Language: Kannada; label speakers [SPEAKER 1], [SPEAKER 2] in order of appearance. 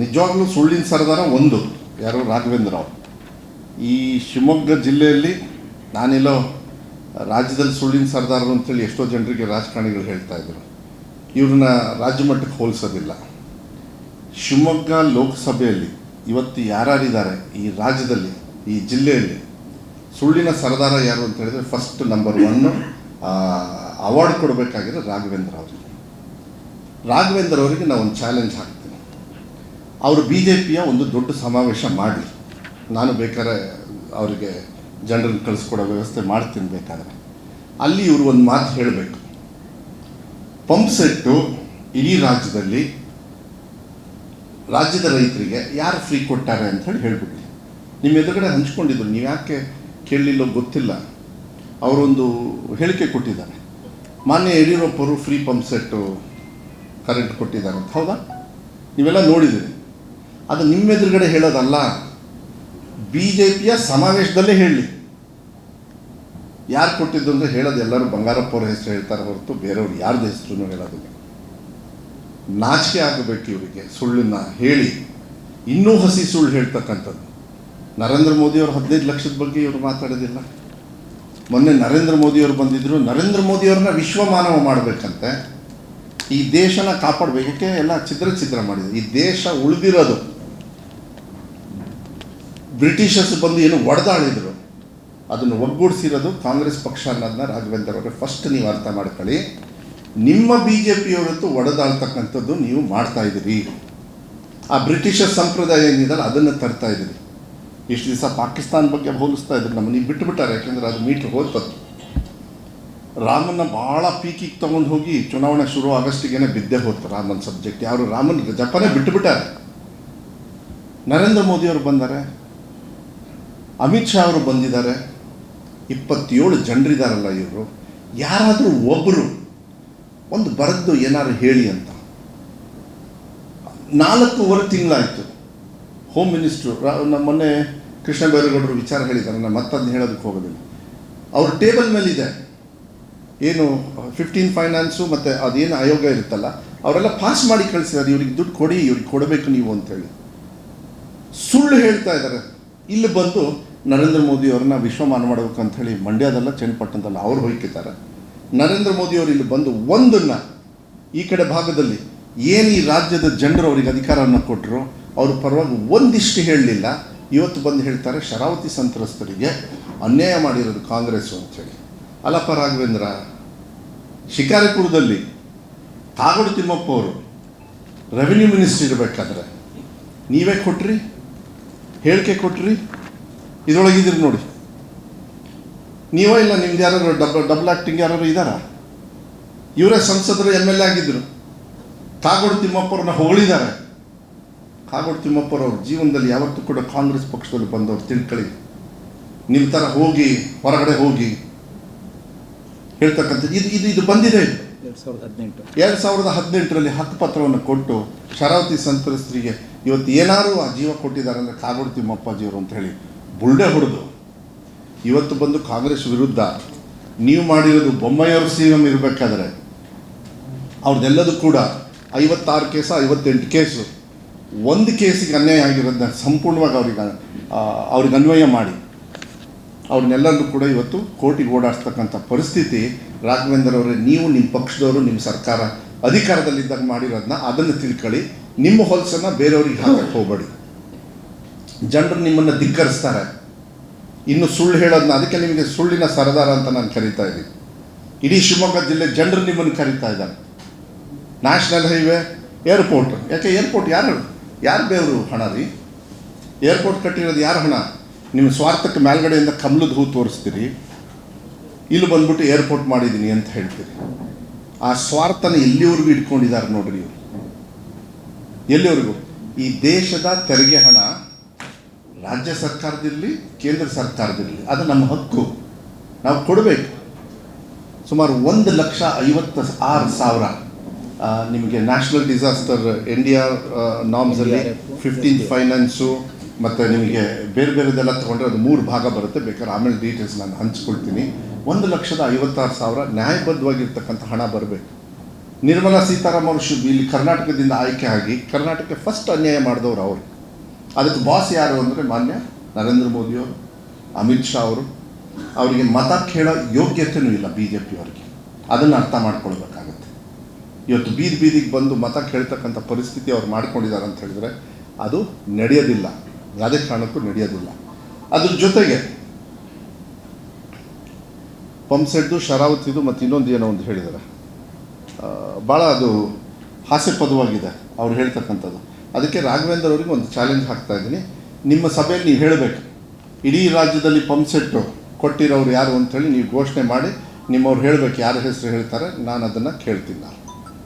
[SPEAKER 1] ನಿಜವಾಗ್ಲೂ ಸುಳ್ಳಿನ ಸರದಾರ ಒಂದು, ಯಾರು? ರಾಘವೇಂದ್ರ ಅವರು ಈ ಶಿವಮೊಗ್ಗ ಜಿಲ್ಲೆಯಲ್ಲಿ ನಾನೆಲ್ಲೋ ರಾಜ್ಯದಲ್ಲಿ ಸುಳ್ಳಿನ ಸರದಾರ ಅಂತೇಳಿ ಎಷ್ಟೋ ಜನರಿಗೆ ರಾಜಕಾರಣಿಗಳು ಹೇಳ್ತಾ ಇದ್ರು. ಇವ್ರನ್ನ ರಾಜ್ಯ ಮಟ್ಟಕ್ಕೆ ಹೋಲಿಸೋದಿಲ್ಲ. ಶಿವಮೊಗ್ಗ ಲೋಕಸಭೆಯಲ್ಲಿ ಇವತ್ತು ಯಾರ್ಯಾರಿದ್ದಾರೆ ಈ ರಾಜ್ಯದಲ್ಲಿ, ಈ ಜಿಲ್ಲೆಯಲ್ಲಿ? ಸುಳ್ಳಿನ ಸರದಾರ ಯಾರು ಅಂತ ಹೇಳಿದ್ರೆ ಫಸ್ಟ್ ನಂಬರ್ ಒನ್ ಅವಾರ್ಡ್ ಕೊಡಬೇಕಾಗಿರೋ ರಾಘವೇಂದ್ರ ಅವರಿಗೆ ರಾಘವೇಂದ್ರ ಅವರಿಗೆ ನಾವು ಒಂದು ಚಾಲೆಂಜ್ ಹಾಕ್ತೀನಿ ಅವರು ಬಿ ಜೆ ಪಿಯ ಒಂದು ದೊಡ್ಡ ಸಮಾವೇಶ ಮಾಡಲಿ. ನಾನು ಬೇಕಾದ್ರೆ ಅವರಿಗೆ ಜನರನ್ನು ಕಳಿಸ್ಕೊಡೋ ವ್ಯವಸ್ಥೆ ಮಾಡ್ತೀನಿ ಬೇಕಾದರೆ. ಅಲ್ಲಿ ಇವರು ಒಂದು ಮಾತು ಹೇಳಬೇಕು. ಪಂಪ್ ಸೆಟ್ಟು ಇಡೀ ರಾಜ್ಯದಲ್ಲಿ ರಾಜ್ಯದ ರೈತರಿಗೆ ಯಾರು ಫ್ರೀ ಕೊಟ್ಟಾರೆ ಅಂತ ಹೇಳಿ ಹೇಳ್ಬಿಡಿ ನಿಮ್ಮ ಎದುರುಗಡೆ ಹಂಚ್ಕೊಂಡಿದ್ರು, ನೀವು ಯಾಕೆ ಕೇಳಲಿಲ್ಲೋ ಗೊತ್ತಿಲ್ಲ. ಅವರೊಂದು ಹೇಳಿಕೆ ಕೊಟ್ಟಿದ್ದಾರೆ. ಮಾನ್ಯ ಯಡಿಯೂರಪ್ಪರು ಫ್ರೀ ಪಂಪ್ ಸೆಟ್ಟು ಕರೆಂಟ್ ಕೊಟ್ಟಿದ್ದಾರೆ ಅಂತ. ಹೌದಾ? ನೀವೆಲ್ಲ ನೋಡಿದ್ದೀರಿ. ಅದು ನಿಮ್ಮ ಎದುರುಗಡೆ ಹೇಳೋದಲ್ಲ ಬಿ ಜೆ ಪಿಯ ಸಮಾವೇಶದಲ್ಲೇ ಹೇಳಿ. ಯಾರು ಕೊಟ್ಟಿದ್ದು ಅಂದರೆ ಹೇಳೋದು ಎಲ್ಲರೂ ಬಂಗಾರಪ್ಪ ಅವ್ರ ಹೆಸರು ಹೇಳ್ತಾರೆ ಹೊರತು ಬೇರೆಯವ್ರು ಯಾರ್ದು ಹೆಸರು ಹೇಳೋದಿಲ್ಲ. ನಾಚಿಕೆ ಆಗಬೇಕು ಇವರಿಗೆ, ಸುಳ್ಳನ್ನ ಹೇಳಿ. ಇನ್ನೂ ಹಸಿ ಸುಳ್ಳು ಹೇಳ್ತಕ್ಕಂಥದ್ದು. ನರೇಂದ್ರ ಮೋದಿಯವರು ಹದಿನೈದು ಲಕ್ಷದ ಬಗ್ಗೆ ಇವರು ಮಾತಾಡೋದಿಲ್ಲ. ಮೊನ್ನೆ ನರೇಂದ್ರ ಮೋದಿಯವರು ಬಂದಿದ್ದರು ನರೇಂದ್ರ ಮೋದಿಯವ್ರನ್ನ ವಿಶ್ವಮಾನವ ಮಾಡಬೇಕಂತೆ. ಈ ದೇಶನ ಕಾಪಾಡಬೇಕಕ್ಕೆ ಎಲ್ಲ ಚಿತ್ರ ಚಿತ್ರ ಮಾಡಿದೆ. ಈ ದೇಶ ಉಳಿದಿರೋದು. ಬ್ರಿಟಿಷರ್ಸ್ ಬಂದು ಏನು ಒಡೆದಾಳಿದ್ರು, ಅದನ್ನು ಒಗ್ಗೂಡಿಸಿರೋದು ಕಾಂಗ್ರೆಸ್ ಪಕ್ಷ ಅನ್ನೋದನ್ನ ರಾಘವೇಂದ್ರ ಅವರೇ ಫಸ್ಟ್ ನೀವು ಅರ್ಥ ಮಾಡ್ಕೊಳ್ಳಿ. ನಿಮ್ಮ ಬಿ ಜೆ ಪಿಯವರಂತೂ ಒಡೆದಾಳ್ತಕ್ಕಂಥದ್ದು ನೀವು ಮಾಡ್ತಾ ಇದ್ದೀರಿ. ಆ ಬ್ರಿಟಿಷರ್ ಸಂಪ್ರದಾಯ ಏನಿದೆ ಅದನ್ನು ತರ್ತಾ ಇದ್ದೀರಿ. ಇಷ್ಟು ದಿವಸ ಪಾಕಿಸ್ತಾನ ಬಗ್ಗೆ ಹೋಲಿಸ್ತಾ ಇದ್ರು. ನಮ್ಮ ನೀವು ಬಿಟ್ಟುಬಿಟ್ಟಾರೆ ಯಾಕೆಂದ್ರೆ ಅದು ಮೀಟ್ರ್ ಹೋಗ್ತದ್ದು ರಾಮನ್ನ ಭಾಳ ಪೀಕಿಗೆ ತೊಗೊಂಡು ಹೋಗಿ ಚುನಾವಣೆ ಶುರು ಆಗಸ್ಟಿಗೇನೆ ಬಿದ್ದೆ ಹೋಯ್ತು ರಾಮನ್ ಸಬ್ಜೆಕ್ಟ್ ಯಾರು ರಾಮನ್ ಜಪನೇ ಬಿಟ್ಟುಬಿಟ್ಟಾರೆ ನರೇಂದ್ರ ಮೋದಿಯವರು ಬಂದಾರೆ. ಅಮಿತ್ ಶಾ ಅವರು ಬಂದಿದ್ದಾರೆ ಇಪ್ಪತ್ತೇಳು ಜನರಿದ್ದಾರಲ್ಲ ಇವರು. ಯಾರಾದರೂ ಒಬ್ಬರು ಒಂದು ಬರೆದು ಏನಾದ್ರು ಹೇಳಿ ಅಂತ. ನಾಲ್ಕೂವರೆ ತಿಂಗಳಾಯಿತು. ಹೋಮ್ ಮಿನಿಸ್ಟ್ರು ನಮ್ಮ ಮೊನ್ನೆ ಕೃಷ್ಣ ಬೈರೇಗೌಡರು ವಿಚಾರ ಹೇಳಿದ್ದಾರೆ. ನಾನು ಮತ್ತದನ್ನ ಹೇಳೋದಕ್ಕೆ ಹೋಗೋದಿಲ್ಲ. ಅವ್ರ ಟೇಬಲ್ ಮೇಲಿದೆ. ಏನು ಫಿಫ್ಟೀನ್ ಫೈನಾನ್ಸು ಮತ್ತು ಅದೇನು ಆಯೋಗ ಇರುತ್ತಲ್ಲ, ಅವರೆಲ್ಲ ಪಾಸ್ ಮಾಡಿ ಕಳಿಸಿದ್ದಾರೆ, ಇವ್ರಿಗೆ ದುಡ್ಡು ಕೊಡಿ, ಇವ್ರಿಗೆ ಕೊಡಬೇಕು ನೀವು ಅಂತೇಳಿ. ಸುಳ್ಳು ಹೇಳ್ತಾ ಇದ್ದಾರೆ. ಇಲ್ಲಿ ಬಂದು ನರೇಂದ್ರ ಮೋದಿ ಅವ್ರನ್ನ ವಿಶ್ವಮಾನ ಮಾಡಬೇಕು ಅಂತ ಹೇಳಿ ಮಂಡ್ಯದಲ್ಲ, ಚನ್ನಪಟ್ಟಣದಲ್ಲ ಅವ್ರು ಹೊಯ್ಕಿದ್ದಾರೆ. ನರೇಂದ್ರ ಮೋದಿ ಅವರು ಇಲ್ಲಿ ಬಂದು ಒಂದನ್ನು, ಈ ಕಡೆ ಭಾಗದಲ್ಲಿ ಏನು ಈ ರಾಜ್ಯದ ಜನರು ಅವರಿಗೆ ಅಧಿಕಾರವನ್ನು ಕೊಟ್ಟರು ಅವ್ರ ಪರವಾಗಿ ಒಂದಿಷ್ಟು ಹೇಳಲಿಲ್ಲ. ಇವತ್ತು ಬಂದು ಹೇಳ್ತಾರೆ, ಶರಾವತಿ ಸಂತ್ರಸ್ತರಿಗೆ ಅನ್ಯಾಯ ಮಾಡಿರೋದು ಕಾಂಗ್ರೆಸ್ಸು ಅಂಥೇಳಿ ಅಲ್ಲಪ್ಪ ರಾಘವೇಂದ್ರ, ಶಿಕಾರಿಪುರದಲ್ಲಿ ಕಾಗೋಡು ತಿಮ್ಮಪ್ಪ ಅವರು ರೆವಿನ್ಯೂ ಮಿನಿಸ್ಟ್ರಿ ಇರಬೇಕಾದ್ರೆ ನೀವೇ ಕೊಟ್ರಿ, ಹೇಳಿಕೆ ಕೊಟ್ರಿ, ಇದರೊಳಗಿದ್ದೀರಿ ನೋಡಿ. ನೀವೇ ಇಲ್ಲ, ನಿಮ್ದು ಯಾರು ಡಬ್ ಡಬಲ್ ಆ್ಯಕ್ಟಿಂಗ್ ಯಾರು ಇದ್ದಾರಾ? ಇವರೇ ಸಂಸದರು ಎಂ ಎಲ್ ಎ ಆಗಿದ್ದರು ಕಾಗೋಡು ತಿಮ್ಮಪ್ಪರನ್ನ ಹೊಗಳಿದ್ದಾರೆ. ಕಾಗೋಡು ತಿಮ್ಮಪ್ಪರವ್ರ ಜೀವನದಲ್ಲಿ ಯಾವತ್ತೂ ಕೂಡ ಕಾಂಗ್ರೆಸ್ ಪಕ್ಷದಲ್ಲಿ ಬಂದವರು ತಿಳ್ಕೊಳ್ಳಿ ನಿಮ್ಮ ಥರ ಹೋಗಿ, ಹೊರಗಡೆ ಹೋಗಿ ಹೇಳ್ತಕ್ಕಂಥದ್ದು ಇದು ಇದು ಇದು ಬಂದಿದೆ ಇದು.
[SPEAKER 2] ಎರಡು ಸಾವಿರದ ಹದಿನೆಂಟು.
[SPEAKER 1] ಎರಡು ಸಾವಿರದ ಹದಿನೆಂಟರಲ್ಲಿ ಹಕ್ಕುಪತ್ರವನ್ನು ಕೊಟ್ಟು ಶರಾವತಿ ಸಂತ್ರಸ್ತರಿಗೆ ಇವತ್ತು ಏನಾದರೂ ಆ ಜೀವ ಕೊಟ್ಟಿದ್ದಾರೆ ಅಂದರೆ ಕಾಗೋಡು ತಿಮ್ಮಪ್ಪಾಜಿಯವರು ಅಂತ ಹೇಳಿ ಬುಲ್ಡೆ ಹೊಡೆದು ಇವತ್ತು ಬಂದು ಕಾಂಗ್ರೆಸ್ ವಿರುದ್ಧ ನೀವು ಮಾಡಿರೋದು ಬೊಮ್ಮಾಯಿಯವ್ರ ಸಿ ಎಂ ಇರಬೇಕಾದ್ರೆ ಅವ್ರದ್ದೆಲ್ಲದೂ ಕೂಡ ಐವತ್ತಾರು ಕೇಸ ಐವತ್ತೆಂಟು ಕೇಸು. ಒಂದು ಕೇಸಿಗೆ ಅನ್ಯಾಯ ಆಗಿರೋದನ್ನ ಸಂಪೂರ್ಣವಾಗಿ ಅವ್ರಿಗೆ ಅವ್ರಿಗೆ ಅನ್ವಯ ಮಾಡಿ. ಅವ್ರನ್ನೆಲ್ಲರೂ ಕೂಡ ಇವತ್ತು ಕೋರ್ಟಿಗೆ ಓಡಾಡಿಸ್ತಕ್ಕಂಥ ಪರಿಸ್ಥಿತಿ ರಾಘವೇಂದ್ರ ಅವರೇ, ನೀವು ನಿಮ್ಮ ಪಕ್ಷದವರು ನಿಮ್ಮ ಸರ್ಕಾರ ಅಧಿಕಾರದಲ್ಲಿದ್ದಾಗ ಮಾಡಿರೋದನ್ನ ಅದನ್ನು ತಿಳ್ಕೊಳ್ಳಿ. ನಿಮ್ಮ ಹೊಲಸನ್ನು ಬೇರೆಯವ್ರಿಗೆ ಹಾಕಕ್ಕೆ ಹೋಗಬೇಡಿ. ಜನರು ನಿಮ್ಮನ್ನು ಧಿಕ್ಕರಿಸ್ತಾರೆ. ಇನ್ನು ಸುಳ್ಳು ಹೇಳೋದನ್ನ ಅದಕ್ಕೆ ನಿಮಗೆ ಸುಳ್ಳಿನ ಸರದಾರ ಅಂತ ನಾನು ಕರಿತಾ ಇದ್ದೀನಿ. ಇಡೀ ಶಿವಮೊಗ್ಗ ಜಿಲ್ಲೆ ಜನರು ನಿಮ್ಮನ್ನು ಕರಿತಾ ಇದ್ದಾರೆ. National highway, airport. ಯಾಕೆ ಏರ್ಪೋರ್ಟ್ ಯಾರು? ಯಾರು ಬೇವರು ಹಣ ರೀ? ಏರ್ಪೋರ್ಟ್ ಕಟ್ಟಿರೋದು ಯಾರು ಹಣ? ನಿಮ್ಮ ಸ್ವಾರ್ಥಕ್ಕೆ ಮೇಲ್ಗಡೆಯಿಂದ ಕಮಲದ ಹೂ ತೋರಿಸ್ತೀರಿ. ಇಲ್ಲಿ ಬಂದ್ಬಿಟ್ಟು ಏರ್ಪೋರ್ಟ್ ಮಾಡಿದ್ದೀನಿ ಅಂತ ಹೇಳ್ತೀರಿ. ಆ ಸ್ವಾರ್ಥನ ಎಲ್ಲಿವರೆಗೂ ಇಟ್ಕೊಂಡಿದ್ದಾರೆ ನೋಡ್ರಿ ಇವರು. ಎಲ್ಲಿವರೆಗೂ? ಈ ದೇಶದ ತೆರಿಗೆ ಹಣ ರಾಜ್ಯ ಸರ್ಕಾರದಿರಲಿ ಕೇಂದ್ರ ಸರ್ಕಾರದಿರಲಿ ಅದು ನಮ್ಮ ಹಕ್ಕು. ನಾವು ಕೊಡಬೇಕು. ಸುಮಾರು ಒಂದು ಲಕ್ಷ ಐವತ್ತು ಆರು ಸಾವಿರ ನಿಮಗೆ ನ್ಯಾಷನಲ್ ಡಿಸಾಸ್ಟರ್ ಇಂಡಿಯಾ ನಾಮ್ಸಲ್ಲಿ ಫಿಫ್ಟೀನ್ ಫೈನಾನ್ಸು ಮತ್ತು ನಿಮಗೆ ಬೇರೆ ಬೇರೆದೆಲ್ಲ ತೊಗೊಂಡ್ರೆ ಅದು ಮೂರು ಭಾಗ ಬರುತ್ತೆ. ಬೇಕಾದ್ರೆ ಆಮೇಲೆ ಡೀಟೇಲ್ಸ್ ನಾನು ಹಂಚ್ಕೊಳ್ತೀನಿ. ಒಂದು ಲಕ್ಷದ ಐವತ್ತಾರು ಸಾವಿರ ನ್ಯಾಯಬದ್ಧವಾಗಿರ್ತಕ್ಕಂಥ ಹಣ ಬರಬೇಕು. ನಿರ್ಮಲಾ ಸೀತಾರಾಮನ್ ಶುಭ ಇಲ್ಲಿ ಕರ್ನಾಟಕದಿಂದ ಆಯ್ಕೆ ಆಗಿ ಕರ್ನಾಟಕಕ್ಕೆ ಫಸ್ಟ್ ಅನ್ಯಾಯ ಮಾಡಿದವರು ಅವರು. ಅದಕ್ಕೆ ಬಾಸ್ ಯಾರು ಅಂದರೆ ಮಾನ್ಯ ನರೇಂದ್ರ ಮೋದಿಯವರು ಅಮಿತ್ ಶಾ ಅವರು. ಅವರಿಗೆ ಮತ ಕೇಳೋ ಯೋಗ್ಯತೆಯೂ ಇಲ್ಲ ಬಿ ಜೆ ಪಿಯವರಿಗೆ ಅದನ್ನು ಅರ್ಥ ಮಾಡ್ಕೊಳ್ಬೇಕಾಗತ್ತೆ. ಇವತ್ತು ಬೀದಿ ಬೀದಿಗೆ ಬಂದು ಮತ ಕೇಳ್ತಕ್ಕಂಥ ಪರಿಸ್ಥಿತಿ ಅವ್ರು ಮಾಡ್ಕೊಂಡಿದ್ದಾರೆ ಅಂತ ಹೇಳಿದ್ರೆ ಅದು ನಡೆಯೋದಿಲ್ಲ. ಯಾವುದೇ ಕಾರಣಕ್ಕೂ ನಡೆಯೋದಿಲ್ಲ. ಅದ್ರ ಜೊತೆಗೆ ಪಂಪ್ಸೆಡ್ದು ಶರಾವತಿದು ಮತ್ತು ಇನ್ನೊಂದು ಏನೋ ಒಂದು ಹೇಳಿದ್ದಾರೆ ಭಾಳ ಅದು ಹಾಸ್ಯಪದವಾಗಿದೆ ಅವ್ರು ಹೇಳ್ತಕ್ಕಂಥದ್ದು. ಅದಕ್ಕೆ ರಾಘವೇಂದ್ರ ಅವರಿಗೆ ಒಂದು ಚಾಲೆಂಜ್ ಹಾಕ್ತಾ ಇದ್ದೀನಿ. ನಿಮ್ಮ ಸಭೆಯಲ್ಲಿ ನೀವು ಹೇಳಬೇಕು. ಇಡೀ ರಾಜ್ಯದಲ್ಲಿ ಪಂಪ್ಸೆಟ್ಟು ಕೊಟ್ಟಿರೋರು ಯಾರು ಅಂತೇಳಿ ನೀವು ಘೋಷಣೆ ಮಾಡಿ ನಿಮ್ಮವ್ರು ಹೇಳಬೇಕು ಯಾರ ಹೆಸರು ಹೇಳ್ತಾರೆ ನಾನು ಅದನ್ನು ಕೇಳ್ತೀನಿ ನಾನು.